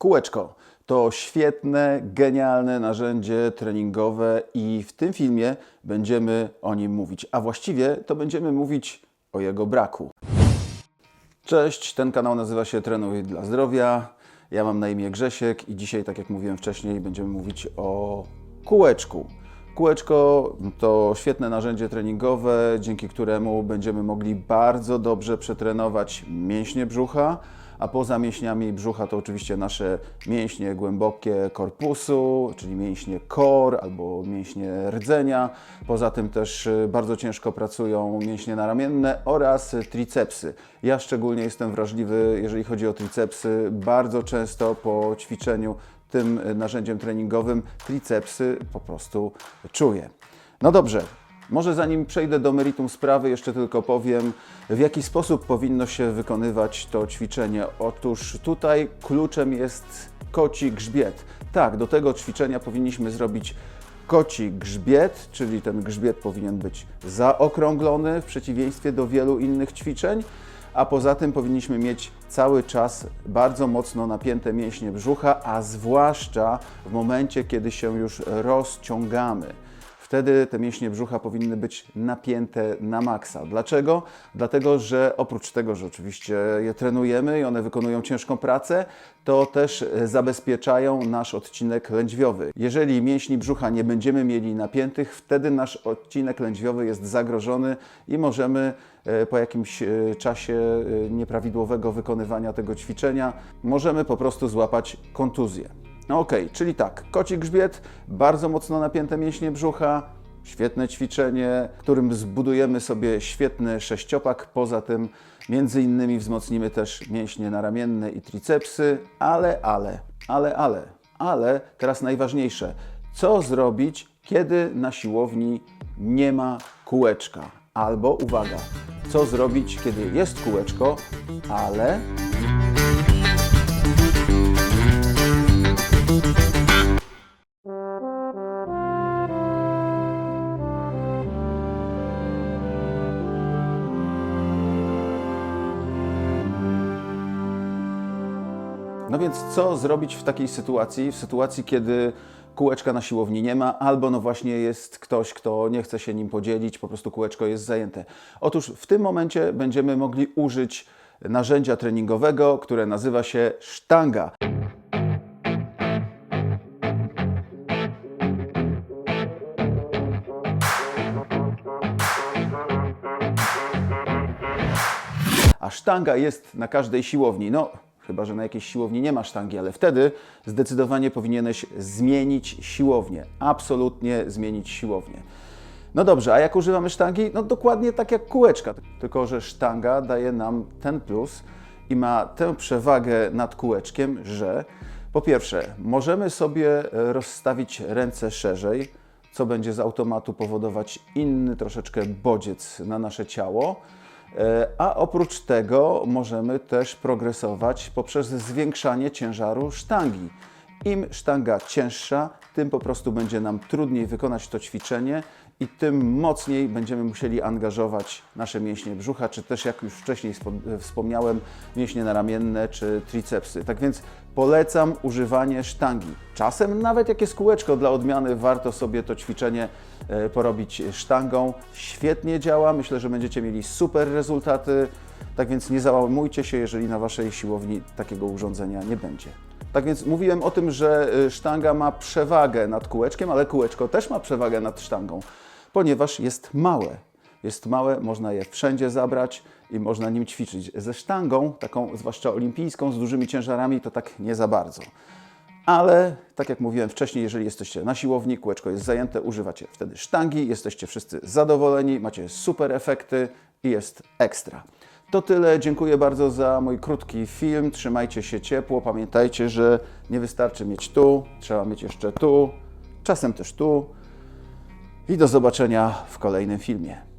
Kółeczko to świetne, genialne narzędzie treningowe i w tym filmie będziemy o nim mówić, a właściwie to będziemy mówić o jego braku. Cześć, ten kanał nazywa się Trenuj dla Zdrowia. Ja mam na imię Grzesiek i dzisiaj, tak jak mówiłem wcześniej, będziemy mówić o kółeczku. Kółeczko to świetne narzędzie treningowe, dzięki któremu będziemy mogli bardzo dobrze przetrenować mięśnie brzucha, a poza mięśniami brzucha to oczywiście nasze mięśnie głębokie korpusu, czyli mięśnie core albo mięśnie rdzenia. Poza tym też y, bardzo ciężko pracują mięśnie naramienne oraz tricepsy. Ja szczególnie jestem wrażliwy, jeżeli chodzi o tricepsy. Bardzo często po ćwiczeniu tym narzędziem treningowym tricepsy po prostu czuję. No dobrze, może zanim przejdę do meritum sprawy, jeszcze tylko powiem, w jaki sposób powinno się wykonywać to ćwiczenie. Otóż tutaj kluczem jest koci grzbiet. Tak, do tego ćwiczenia powinniśmy zrobić koci grzbiet, czyli ten grzbiet powinien być zaokrąglony w przeciwieństwie do wielu innych ćwiczeń, a poza tym powinniśmy mieć cały czas bardzo mocno napięte mięśnie brzucha, a zwłaszcza w momencie, kiedy się już rozciągamy. Wtedy te mięśnie brzucha powinny być napięte na maksa. Dlaczego? Dlatego, że oprócz tego, że oczywiście je trenujemy i one wykonują ciężką pracę, to też zabezpieczają nasz odcinek lędźwiowy. Jeżeli mięśni brzucha nie będziemy mieli napiętych, wtedy nasz odcinek lędźwiowy jest zagrożony i możemy e, po jakimś e, czasie e, nieprawidłowego wykonywania tego ćwiczenia, możemy po prostu złapać kontuzję. No okej, czyli tak, koci grzbiet, bardzo mocno napięte mięśnie brzucha, świetne ćwiczenie, którym zbudujemy sobie świetny sześciopak. Poza tym między innymi wzmocnimy też mięśnie naramienne i tricepsy, ale, ale, ale, ale, ale teraz najważniejsze. Co zrobić, kiedy na siłowni nie ma kółeczka? Albo uwaga, co zrobić, kiedy jest kółeczko, ale No więc co zrobić w takiej sytuacji? W sytuacji, kiedy kółeczka na siłowni nie ma, albo no właśnie jest ktoś, kto nie chce się nim podzielić, po prostu kółeczko jest zajęte. Otóż w tym momencie będziemy mogli użyć narzędzia treningowego, które nazywa się sztanga. A sztanga jest na każdej siłowni. No, chyba że na jakiejś siłowni nie ma sztangi, ale wtedy zdecydowanie powinieneś zmienić siłownię. Absolutnie zmienić siłownię. No dobrze, a jak używamy sztangi? No dokładnie tak jak kółeczka, tylko że sztanga daje nam ten plus i ma tę przewagę nad kółeczkiem, że po pierwsze, możemy sobie rozstawić ręce szerzej, co będzie z automatu powodować inny troszeczkę bodziec na nasze ciało. E, A oprócz tego możemy też progresować poprzez zwiększanie ciężaru sztangi. Im sztanga cięższa, tym po prostu będzie nam trudniej wykonać to ćwiczenie i tym mocniej będziemy musieli angażować nasze mięśnie brzucha, czy też jak już wcześniej spo- wspomniałem, mięśnie naramienne czy tricepsy. Tak więc polecam używanie sztangi. Czasem nawet jak jest kółeczko dla odmiany, warto sobie to ćwiczenie e, porobić sztangą. Świetnie działa, myślę, że będziecie mieli super rezultaty. Tak więc nie załamujcie się, jeżeli na Waszej siłowni takiego urządzenia nie będzie. Tak więc mówiłem o tym, że y, sztanga ma przewagę nad kółeczkiem, ale kółeczko też ma przewagę nad sztangą, ponieważ jest małe. Jest małe, można je wszędzie zabrać i można nim ćwiczyć. Ze sztangą, taką zwłaszcza olimpijską, z dużymi ciężarami, to tak nie za bardzo. Ale tak jak mówiłem wcześniej, jeżeli jesteście na siłowni, kółeczko jest zajęte, używacie wtedy sztangi, jesteście wszyscy zadowoleni, macie super efekty i jest ekstra. To tyle. Dziękuję bardzo za mój krótki film. Trzymajcie się ciepło. Pamiętajcie, że nie wystarczy mieć tu, trzeba mieć jeszcze tu, czasem też tu. I do zobaczenia w kolejnym filmie.